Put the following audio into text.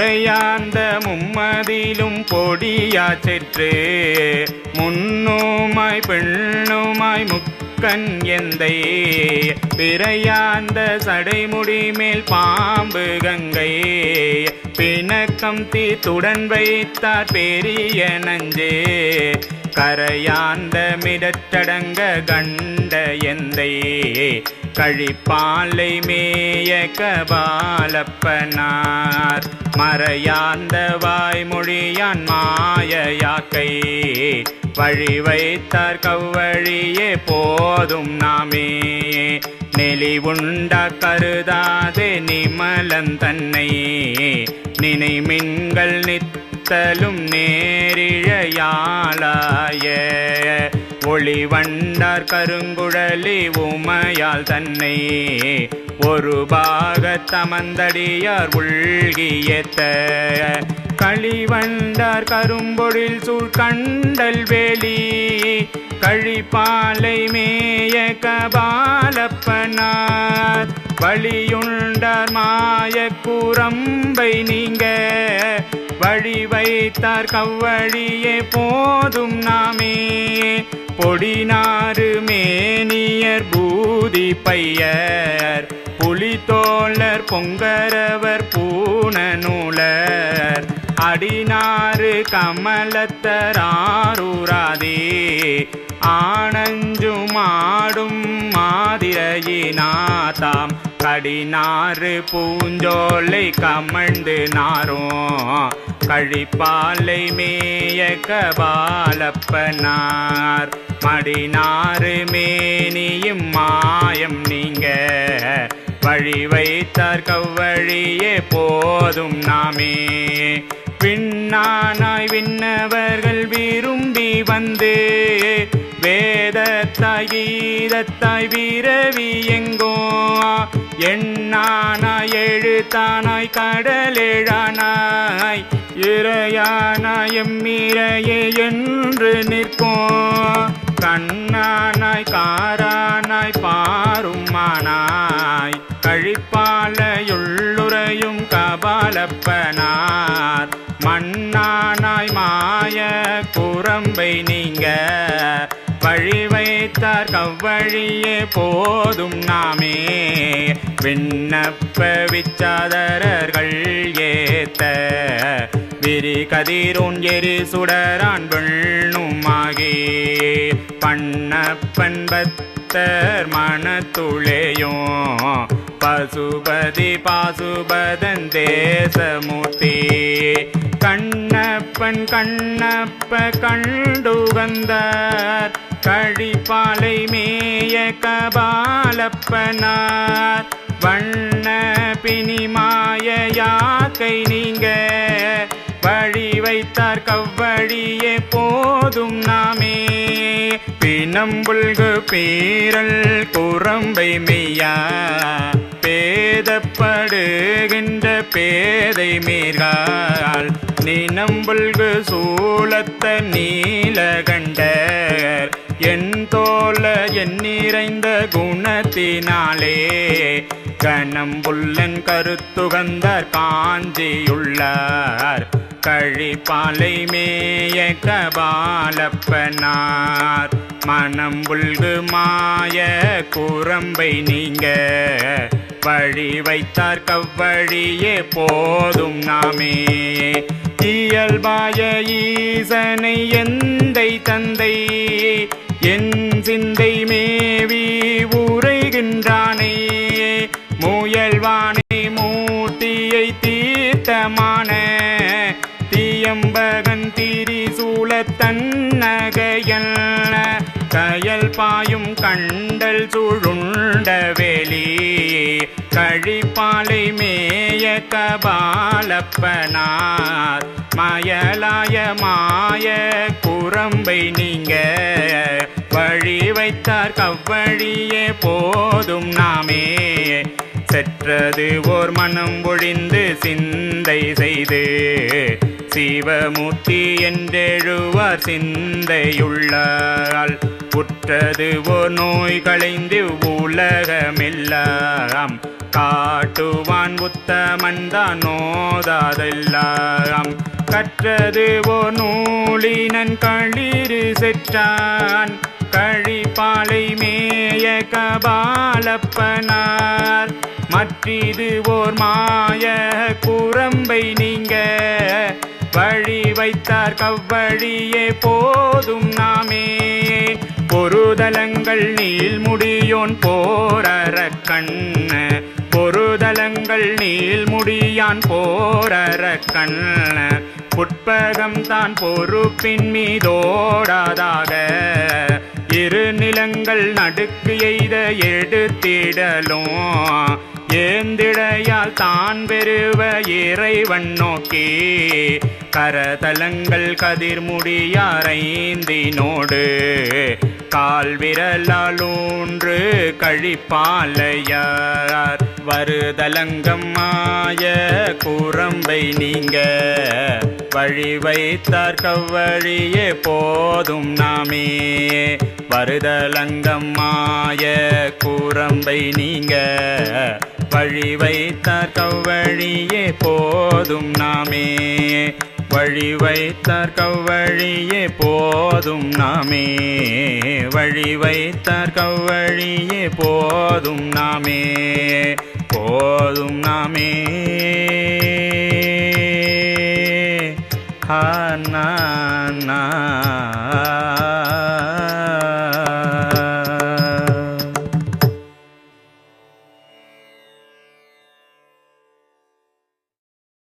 உரையார்ந்த மும்மதிலும் பொடியாச்செற்று முன்னுமாய் பெண்ணுமாய் முக்கன் எந்தை. பிறையார்ந்த சடைமுடி மேல் பாம்பு கங்கை. பிணக்கம் தீத்துடன் வைத்தார் பெரிய நஞ்சே. கரையாந்த மிடற்றடங்க கண்ட எந்தை. கழிப்பாலை மேய கபாலப்பனார். மறையாந்த வாய்மொழியான் மாயையாக்கை வழி வைத்தார் கவ்வழியே போதும் நாமே. நெளிவுண்டா கருதாதே நிமலன் தன்னை நினைமின்கள் நித்தலும் நேரிழையாளாய. ஒளி வண்டார் கருங்குழலி உமையால் தன்னை ஒரு பாகத்தமந்தடியார் உள்கியத்த. களிவண்டார் கரும்பொழில் சூழ்கண்டல் வேலி கழிப்பாலை மேய கபாலப்பனார். வழியுண்டார் மாய கூரம்பை நீங்க வழி வைத்தார் கவ்வழியே போதும் நாமே. பொடினாறு மேனியர் பூதி பையர் புலித்தோழர் பொங்கரவர் பூணநூலர் அடிநாறு கமலத்தராரூராதே. ஆனஞ்சுமாடும் மாதிரையினாதாம். கடினாறு பூஞ்சோலை கமழ்ந்து நாரும். கழிப்பாலை மேய கபாலப்பனார். மடினாறு மேனியும் மாயம் நீங்க. வழி வைத்தார் கவ்வழியே போதும் நாமே. விண்ணானாய் விண்ணவர்கள் விரும்பி வந்து வேதத்தாய் கீதத்தாய் விரவி எங்கோ எண்ணானாய் எழுத்தானாய் கடலேழானாய் இறையானாய் எம்மிரையே என் மண்ணானாய் மாய குரம்பை நீங்க வழி வைத்தார் கவ்வழியே போதும் நாமே. விண்ணப்ப விச்சாதரர்கள் ஏத்த விரி கதிரோன் எரி சுடரான் வெண்ணுமாகி. பண்ணப்பன் பத்தர் மனத்துளையும் பசுபதி பாசுபதன் தேசமூர்த்தி கண்ணப்பன் கண்ணப்ப கண்டுகந்தார் கழிப்பாலை மேய கபாலப்பனார். வண்ண பிணிமாய யாக்கை நீங்க வழி வைத்தார் கவ்வழியே போதும் நாமே. பிணம்புல்கு பேரல் குரம்பை மெய்யா பேதப்படுகின்ற பேதை மீர்கால் நினம்புல்கு சூழத்த நீலகண்டர் என் தோல என் நிறைந்த குணத்தினாலே கணம்புள்ளன் கருத்துகந்தார் காஞ்சியுள்ளார் கழிப்பாலை மேய கபாலப்பனார் மனம் புல்கு மாய குரம்பை நீங்க வழி வைத்தார் கவ்வழியே போதும் நாமே. இயல்பாய ஈசனை எந்தை தந்தை என் சிந்தை மேவி உரைகின்றானே. முயல்வானை மூர்த்தியை தீர்த்தமான தீயம்பகன் திரிசூல தன்னகையல் கயல் பாயும் கண்டல் சுழுண்ட வேலி கழிப்பாலை மேய கபாலப்பனார் மயலாய மாய குரம்பை நீங்க வழி வைத்தார் கவ்வழியே போதும் நாமே. செற்றது ஓர் மனம் ஒழிந்து சிந்தை செய்து சிவமூர்த்தி என்றெழுவார் சிந்தையுள்ளால். உற்றது ஓர் நோய் களைந்து உலகமெல்லாம். காட்டுவான் புத்தமன்தான் நோதாதெல்லாம் கற்றது ஓ நூலினன் களிறு செற்றான். கழிப்பாலை மேய கபாலப்பனார். மற்றிது ஓர் மாய குரம்பை நீங்க. வழி வைத்தார் கவ்வழியே போதும் நாமே. பொருதலங்கள் நீள் முடியோன் போரற கண்ண. பொருதலங்கள் நீள் முடியான் போரற கண்ண புட்பகம் தான் பொறுப்பின் மீதோடாதாக. இரு நிலங்கள் நடுக்கு எய்த எடுத்திடலும் ஏந்திடையால் தான் பெறுவ இறைவன் நோக்கி. கரதலங்கள் கதிர்முடியாரைந்தினோடு கால் விரலாலூன்று கழிப்பாலையார் வருதலங்கம் மாய கூரம்பை நீங்க வழி வைத்தார் கவ்வழியே போதும் நாமே. வருதலங்கம் மாய கூரம்பை நீங்க வழி வைத்தார் கவ்வழியே போதும் நாமே. வழி வைத்தார் கவ்வழியே போதும் நாமே. வழி வைத்தார் கவ்வழியே போதும் நாமே. போதும் நாமே. ஹா